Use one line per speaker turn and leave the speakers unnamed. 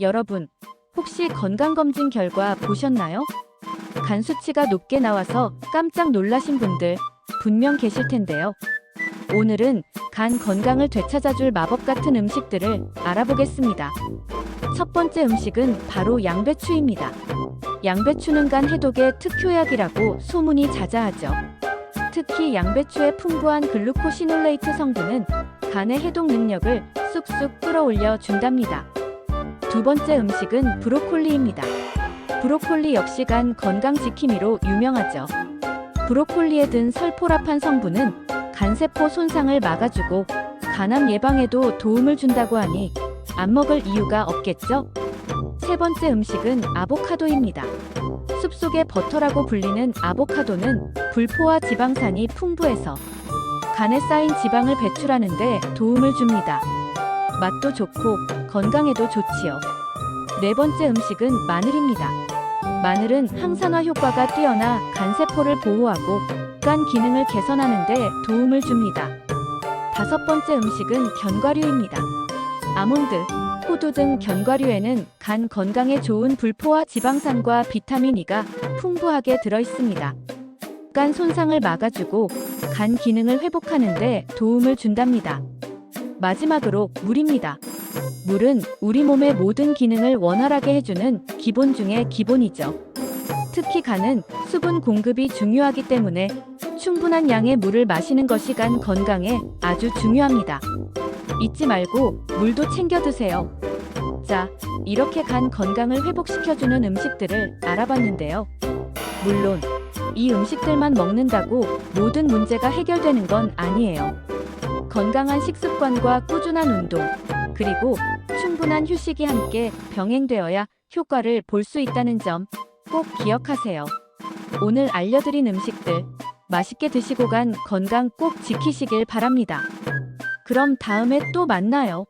여러분, 혹시 건강검진 결과 보셨나요? 간 수치가 높게 나와서 깜짝 놀라신 분들 분명 계실 텐데요. 오늘은 간 건강을 되찾아줄 마법 같은 음식들을 알아보겠습니다. 첫 번째 음식은 바로 양배추입니다. 양배추는 간 해독의 특효약이라고 소문이 자자하죠. 특히 양배추의 풍부한 글루코시놀레이트 성분은 간의 해독 능력을 쑥쑥 끌어올려 준답니다. 두 번째 음식은 브로콜리입니다. 브로콜리 역시 간 건강 지킴이로 유명하죠. 브로콜리에 든 설포라판 성분은 간세포 손상을 막아주고 간암 예방에도 도움을 준다고 하니 안 먹을 이유가 없겠죠? 세 번째 음식은 아보카도입니다. 숲속의 버터라고 불리는 아보카도는 불포화 지방산이 풍부해서 간에 쌓인 지방을 배출하는 데 도움을 줍니다. 맛도 좋고 건강에도 좋지요. 네 번째 음식은 마늘입니다. 마늘은 항산화 효과가 뛰어나 간세포를 보호하고 간 기능을 개선하는 데 도움을 줍니다. 다섯 번째 음식은 견과류입니다. 아몬드, 호두 등 견과류에는 간 건강에 좋은 불포화 지방산과 비타민 E가 풍부하게 들어 있습니다. 간 손상을 막아주고 간 기능을 회복하는 데 도움을 준답니다. 마지막으로 물입니다. 물은 우리 몸의 모든 기능을 원활하게 해주는 기본 중의 기본이죠. 특히 간은 수분 공급이 중요하기 때문에 충분한 양의 물을 마시는 것이 간 건강에 아주 중요합니다. 잊지 말고 물도 챙겨 드세요. 자, 이렇게 간 건강을 회복시켜주는 음식들을 알아봤는데요. 물론, 이 음식들만 먹는다고 모든 문제가 해결되는 건 아니에요. 건강한 식습관과 꾸준한 운동, 그리고 충분한 휴식이 함께 병행되어야 효과를 볼 수 있다는 점 꼭 기억하세요. 오늘 알려드린 음식들 맛있게 드시고 간 건강 꼭 지키시길 바랍니다. 그럼 다음에 또 만나요.